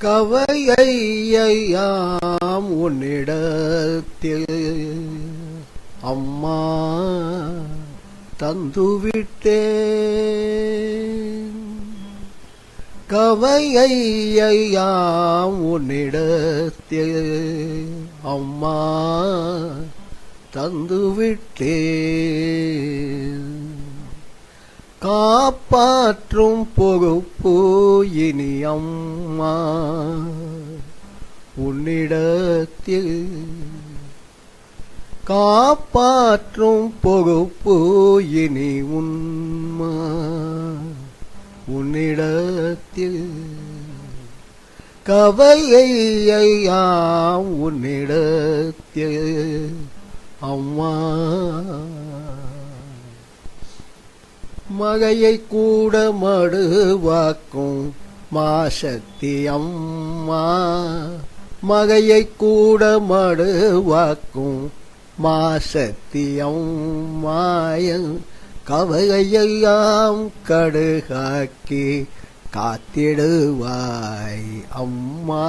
கவையாம் உன்னிடத்தில். அம்மா தந்துவிட்டேன். கவையாம் உன்னிடத்தில். அம்மா தந்துவிட்டேன். காப்பாற்றும் பொறுப்பு இனி அம்மா. உன்னிடத்தில் காப்பாற்றும் பொறுப்பு இனி உண்மா. உன்னிடத்தில் கவையாம் உன்னிடத்தில் அம்மா. மகையை கூட மடுவாக்கும் மாசக்தி அம்மா. மகையை கூட மடுவாக்கும் மாசக்தி அம்மாயன் கவையெல்லாம் கடுகாக்கி காத்திடுவாய் அம்மா.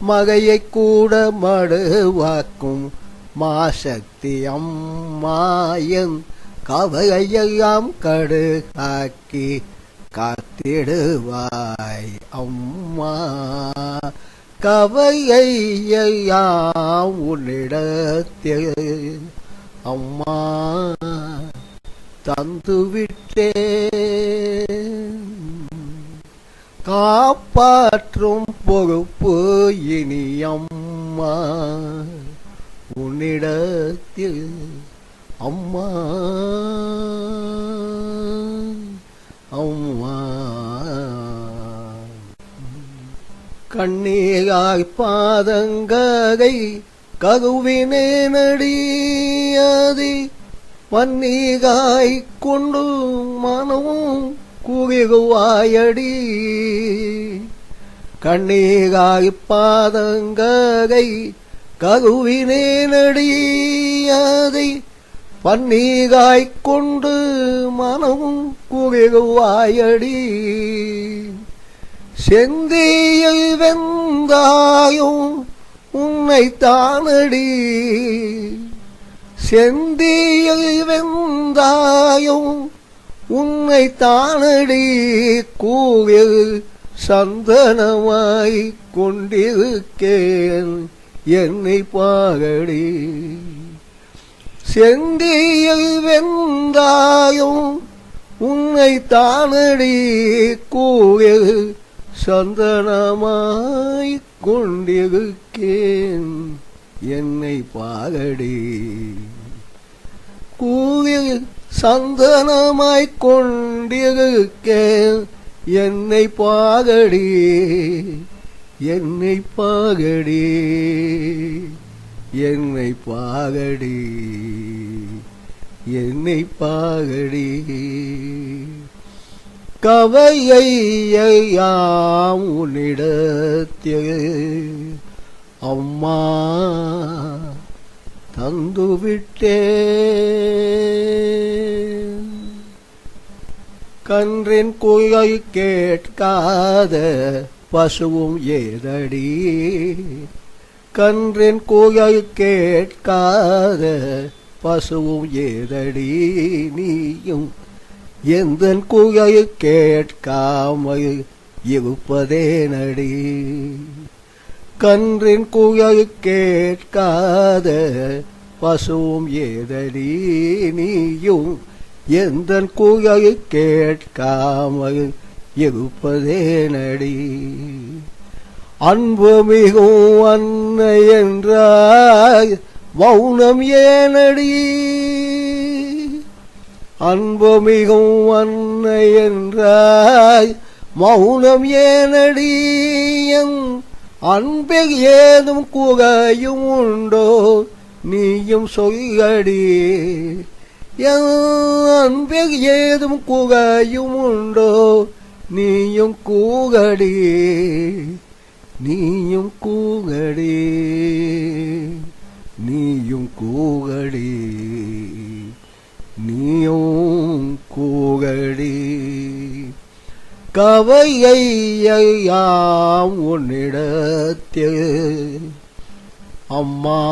மகையை கூட மடுவாக்கும் மாசக்தி அம்மாயன் கவையெல்லாம் கடுகாக்கி காத்திடுவாய் அம்மா. கவையெல்லாம் உன்னிடத்தில் அம்மா தந்துவிட்டே காப்பாற்றும் பொறுப்பு இனியம்மா. உன்னிடத்தில் அம்மா அம்மா. கண்ணீராய் பாதங்கை கருவினே நடியாதி பன்னீகாய் கொண்டு மனமும் குவிகுவாயடி கண்ணீராய் பாதங்கை கருவினே நடியாதை பன்னீகாய்க் கொண்டு மனமும் குவிகுவாயடி செந்தியை வெந்தாயும் உன்னை தானடி. செந்தியை வெந்தாயும் உன்னை தானடி. கூவில் சந்தனமாய் கொண்டிருக்கேன் என்னை பாகடி செந்தியில் வெந்தாயும் உன்னை தானடி கூவில் சந்தனமாய் கொண்டிருக்கேன். என்னை பாகடி கூவில் சந்தனமாய் கொண்டிருக்கேன். என்னை பாகடி என்னை பாகடி என்னை பாகடி என்னை பாகடி. கவையாம் உன்னிடத்தில் அம்மா தந்துவிட்டே கன்றின் குயை கேட்காத பசுவும் ஏதடி. கன்றின் குயை கேட்காத பசுவும் ஏதடி நீயும். எந்த குயை கேட்காமல் இருப்பதே நடி கன்றின் குயை கேட்காத பசுவும் ஏதடி நீயும். எந்த குயை கேட்காமல் இருப்பதே நடி அன்பு மிகும் அன்னை என்றாய் மௌனம் ஏனடி? அன்பு மிகும் அன்னை என்றாய் மௌனம் ஏனடி? அன்பில் ஏதும் குகையும் உண்டோ? நீயும் சொல்லடி அன்பில் ஏதும் குகையும் உண்டோ? நீயும் கூகடி. நீயும் கூகடே நீயும் கூகடே நீயும் கூகடே. கவையாம் உன்னிடத்தில் அம்மா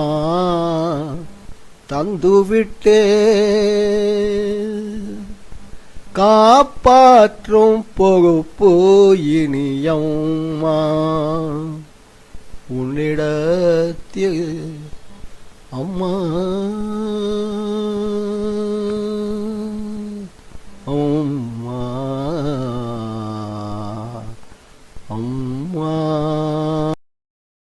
தந்துவிட்டே காப்பாற்றும் பொறுப்பு இனியம்மா. உன்னிடத்தில் அம்மா